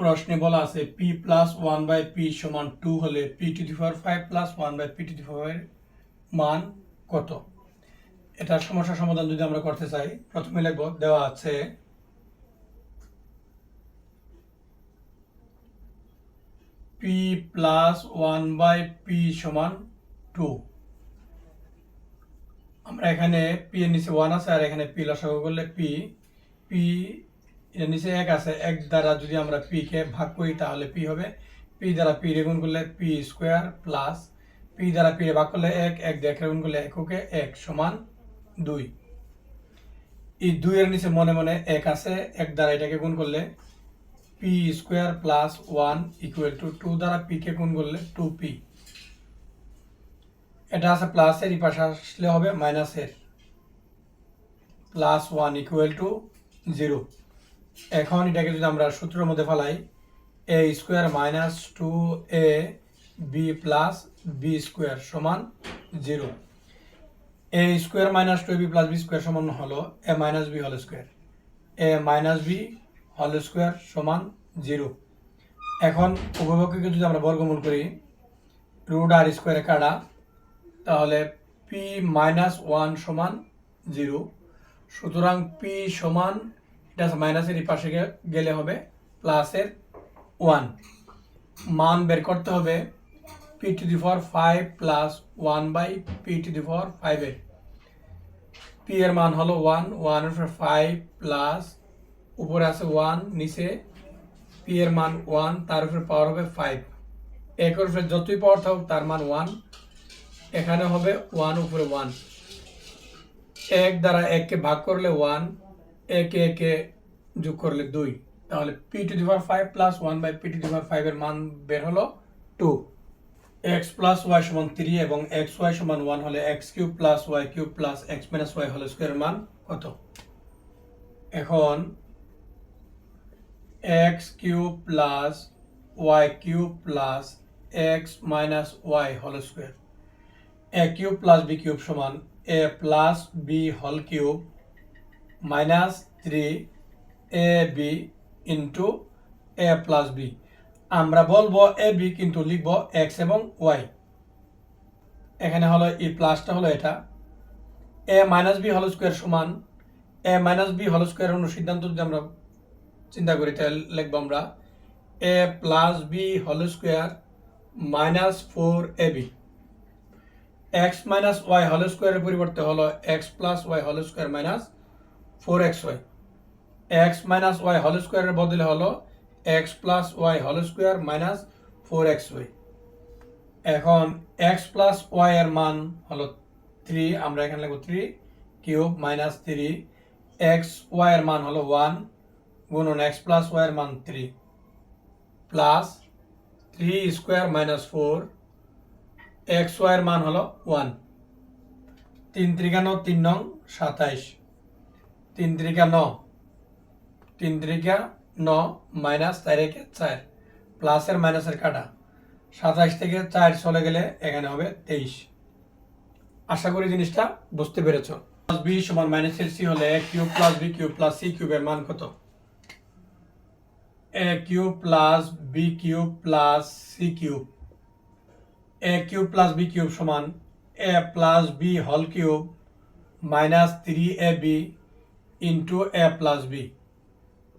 প্রশ্নে বলা আছে P plus one by P সমান টু হলে P to the power five plus one by P to the power মান কত? এটার সমস্যার সমাধান যদি আমরা করতে চাই, প্রথমে লিখব, দেওয়া আছে P plus one by P সমান টু আমরা এখানে পি এর নিচে ওয়ান আছে আর এখানে পি লসাগু করলে পি পি নিচে এক আছে, এক দ্বারা যদি আমরা পি কে ভাগ করি তাহলে পি হবে। পি দ্বারা পি রে গুণ করলে পি স্কোয়ার প্লাস পি দ্বারা পি রে ভাগ করলে এক এক দিয়ে এক করলে এককে এক সমান দুই। এই দুইয়ের নিচে মনে মনে এক আছে, এক দ্বারা এটাকে গুণ করলে P square plus one equal to two দ্বারা পি কে গুণ করলে টু পি এটা আছে প্লাসের এই পাশে আসলে হবে মাইনাসের plus one equal to zero এখন এটাকে যদি আমরা সূত্রের মধ্যে ফেলাই A square minus two A B plus B square সমান zero A square minus two B plus B square সমান হলো এ মাইনাস বি হল স্কোয়ার এ মাইনাস বি হল স্কোয়ার সমান জিরো এখন উভয়পক্ষকে যদি আমরা বর্গমূল করি রুট আর স্কোয়ারে কাটা, তাহলে পি মাইনাস ওয়ান সমান জিরো সুতরাং পি সমান এটা মাইনাসের এই পাশে গেলে হবে প্লাসের ওয়ান মান বের করতে হবে P to the for five plus one by P to the for ফাইভের পি এর মান হলো ওয়ান ওয়ান উপরে ফাইভ প্লাস উপরে আছে ওয়ান নিচে পি এর মান ওয়ান তার উপরে পাওয়ার হবে ফাইভ একের উপরে যতই পাওয়ার থাকুক, তার মান ওয়ান এখানে হবে ওয়ান উপরে ওয়ান এক দ্বারা এককে ভাগ করলে ওয়ান একে একে যোগ করলে দুই। তাহলে P to the power five plus one by P to the power ফাইভের মান বের হলো টু এক্স প্লাস ওয়াই সমান থ্রি এবং এক্স ওয়াই সমান ওয়ান হলে X cube plus Y cube plus X minus Y হলে স্কোয়ার মান কত? এখন X cube plus Y cube plus X minus Y হল square A cube plus B cube সমান এ প্লাস বি হল cube minus three A B into A plus B. আমরা বলব A B কিন্তু লিখব এক্স এবং ওয়াই। এখানে হলো ই প্লাসটা হলো এটা। এ মাইনাস বি হল স্কোয়ার সমান, এ মাইনাস বি হল স্কোয়ার অন্য সিদ্ধান্ত যদি আমরা চিন্তা করি তাহলে লিখব আমরা এ প্লাস বি হল square minus four A B. X minus Y হল স্কোয়ারের পরিবর্তে হলো এক্স প্লাস ওয়াই হল square minus four X Y X minus Y হল স্কোয়ারের বদলে হলো এক্স প্লাস ওয়াই হল square minus four X Y এখন এক্স প্লাস ওয়াই এর মান হলো থ্রি আমরা এখানে লিখব three cube minus three X Y এর মান হলো ওয়ান গুণন এক্স প্লাস ওয়াই এর মান three plus three square minus four X Y এর মান হলো ওয়ান তিন ত্রিকা ন তিন নং সাতাইশ। তিন ত্রিকা ন। তিন ত্রিকা ন মাইনাস চার একে চার। প্লাসের মাইনাসের কাটা। সাতাইশ থেকে চার চলে গেলে এখানে হবে তেইশ। আশা করি জিনিসটা বুঝতে পেরেছ। প্লাস বি সমান মাইনাস এল সি হলে A cube plus B cube plus C কিউবের মান কত? A cube plus B cube plus C cube. A cube plus B cube সমান এ প্লাস বি হল cube minus three A B into A plus B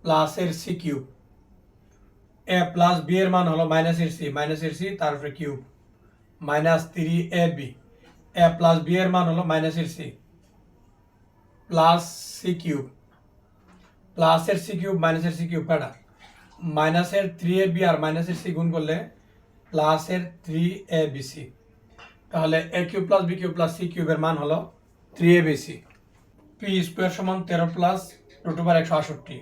প্লাসের C cube A plus B এর মান হলো মাইনাসের সি মাইনাসের C তারপরে cube minus three A B A plus B এর মান হলো মাইনাসের সি প্লাস সি কিউব প্লাসের সি কিউব মাইনাসের সি কিউব কাটা? মাইনাসের থ্রি এ বি আর মাইনাসের সি গুণ করলে প্লাসের থ্রি এ বি সি তাহলে A cube plus B cube plus C কিউবের মান হলো three A B C P square সমান তেরো প্লাস রুট একশো আষট্টি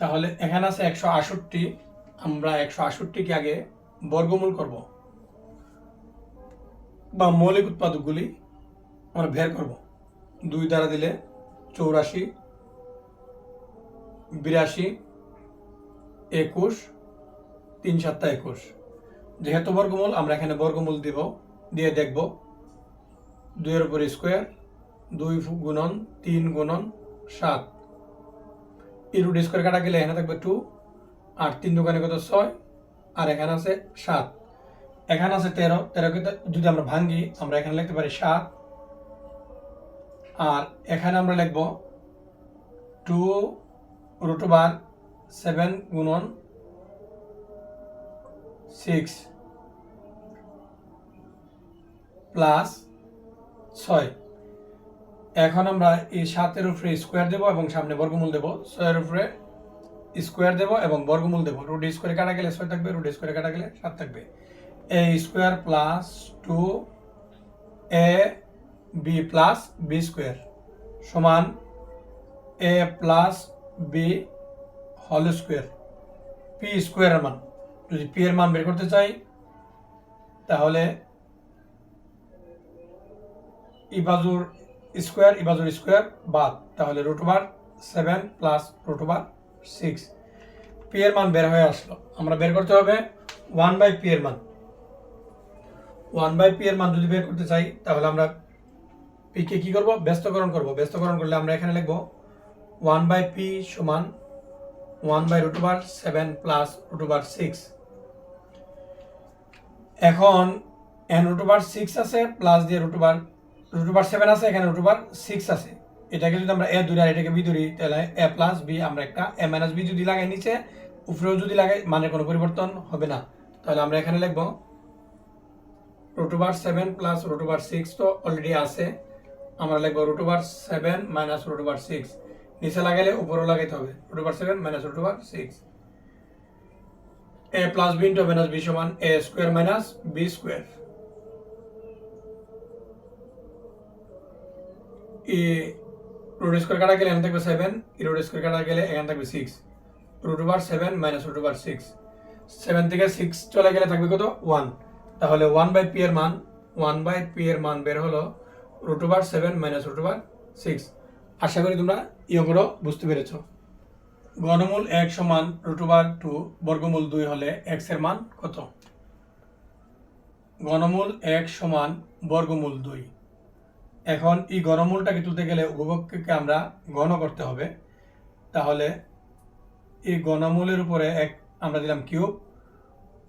তাহলে এখানে আছে একশো আষট্টি আমরা একশো আষট্টিকে আগে বর্গমূল করব। বা মৌলিক উৎপাদকগুলি আমরা বের করব। দুই দ্বারা দিলে চৌরাশি, বিরাশি, একুশ, তিন সাতটা একুশ। যেহেতু বর্গমূল, আমরা এখানে বর্গমূল দিব, দিয়ে দেখব। দুইয়ের উপর স্কোয়ার দুই গুণন, তিন গুণন, সাত। এই রুট স্কোয়ার কাটা গেলে এখানে থাকবে টু আর তিন দোকানে কত? ছয়, আর এখানে আছে সাত। এখানে আছে তেরো। তেরোকে তো যদি আমরা ভাঙ্গি আমরা এখানে লিখতে পারি সাত। আর এখানে আমরা লিখব টু রুট বার সেভেন গুণন সিক্স প্লাস ছয়। এখন আমরা এই সাতের উপরে স্কোয়ার দেব এবং সামনে বর্গমূল দেব। ছয়ের উপরে স্কোয়ার দেব এবং বর্গমূল দেব। রুট স্কোয়ারে কাটা গেলে ছয় থাকবে রুট স্কোয়ারে কাটা গেলে সাত থাকবে। A square plus two A B plus B square সমান এ প্লাস বি হল স্কোয়ার পি স্কোয়ারের মান। যদি পি এর মান বের করতে চাই, তাহলে ই বাজুর স্কোয়ার ই স্কোয়ার বাদ। তাহলে root bar seven plus root bar six P এর মান বের হয়ে আসলো। আমরা বের করতে হবে ওয়ান বাই পি এর মান। ওয়ান বাই পি এর মান যদি বের করতে চাই, তাহলে আমরা পি কে করব? ব্যস্তকরণ করব। ব্যস্তকরণ করলে আমরা এখানে লিখব ওয়ান বাই পি সমান one by root bar seven plus root bar six এখন এন রুট বার সিক্স আছে প্লাস দিয়ে root bar root bar seven আছে, এখানে রুট বার সিক্স আছে। এটাকে যদি আমরা এ ধরি আর এটাকে বি ধরি, তাহলে এ প্লাস বি আমরা একটা এ মাইনাস বি যদি লাগাই নিচে, উপরেও যদি লাগাই মানে কোনো পরিবর্তন হবে না। তাহলে আমরা এখানে লিখব root bar seven plus root bar six তো অলরেডি আছে। আমরা লিখব root bar seven minus root bar six নিচে লাগাইলে উপরেও লাগাইতে হবে। Root bar seven minus root bar six A plus B into minus B সমান A square minus B square E root square কাটা গেলে এখানে থাকবে সেভেন ই রুট স্কোয়ার কাটা গেলে এখানে থাকবে six root over seven minus root over six seven থেকে সিক্স চলে গেলে থাকবে কত? ওয়ান তাহলে ওয়ান বাই পি এর মান ওয়ান বাই পি এর মান বের হলো root over seven minus root over six আশা করি তোমরা ইয়গুলো বুঝতে পেরেছ। ঘনমূল এক সমান রুট ওভার টু বর্গমূল দুই হলে এক্সের মান কত? ঘনমূল এক সমান বর্গমূল দুই। এখন এই ঘনমূলটাকে তুলতে গেলে উপভোগকে আমরা ঘন করতে হবে। তাহলে এই ঘনমূলের উপরে এক আমরা দিলাম কিউব,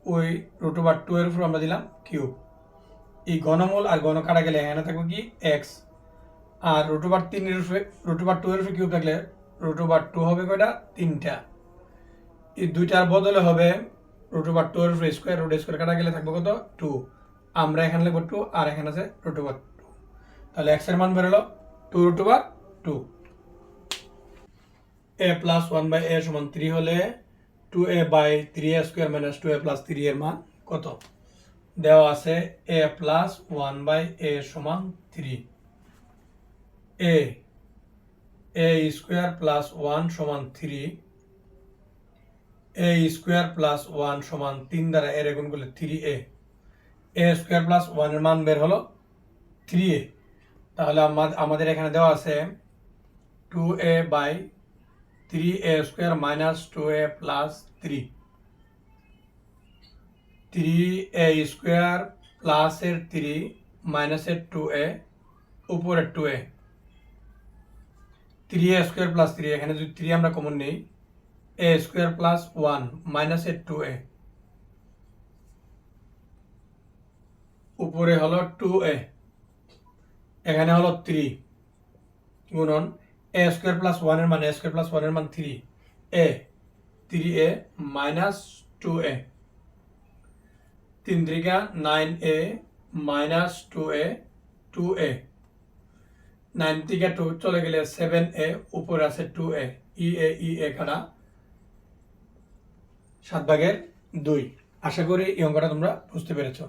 ওই রুট ওভার টু এর উপর আমরা দিলাম কিউব। এই ঘনমূল আর ঘন কাটা গেলে এখানে থাকবে কি? এক্স। আর রুট ওভার তিনের উপরে, রুট ওভার টু এর উপরে কিউব থাকলে রুট ওভার টু হবে কয়টা? তিনটা। এই দুইটার বদলে হবে রুট ওভার টু এর উপরে স্কোয়ার, রুট স্কোয়ার কাটা গেলে থাকবে কত? টু। আমরা এখানে লিখব টু, আর এখানে আছে রুট ওভার টু তাহলে এক্সের মান বেরোলো two root over two A plus one by A সমান থ্রি হলে two A by three A square minus two A plus three এর মান কত? দেওয়া আছে A plus one by A সমান three A A square plus one সমান three A square plus one সমান তিন দ্বারা এর গুণ করলে three A A square plus ওয়ানের মান বের হলো থ্রি এ তাহলে আমা- আমাদের এখানে দেওয়া আছে two A by three A square minus two A plus three three A square প্লাসের থ্রি মাইনাসের টু এ উপরের two A three A square plus three এখানে যদি থ্রি আমরা কমন নেই এ স্কোয়ার প্লাস ওয়ান মাইনাসের টু এ উপরে হলো টু এ এখানে হলো থ্রি গুণন এ স্কোয়ার প্লাস ওয়ানের মান এ স্কোয়ার প্লাস ওয়ানের মান three a three a minus two a তিন ত্রিকা nine a minus two a two a nine থেকে টু চলে গেলে সেভেন এ উপরে আছে টু এ ই এ ই এ কাটা সাত ভাগের দুই। আশা করি এই অঙ্কটা তোমরা বুঝতে পেরেছ।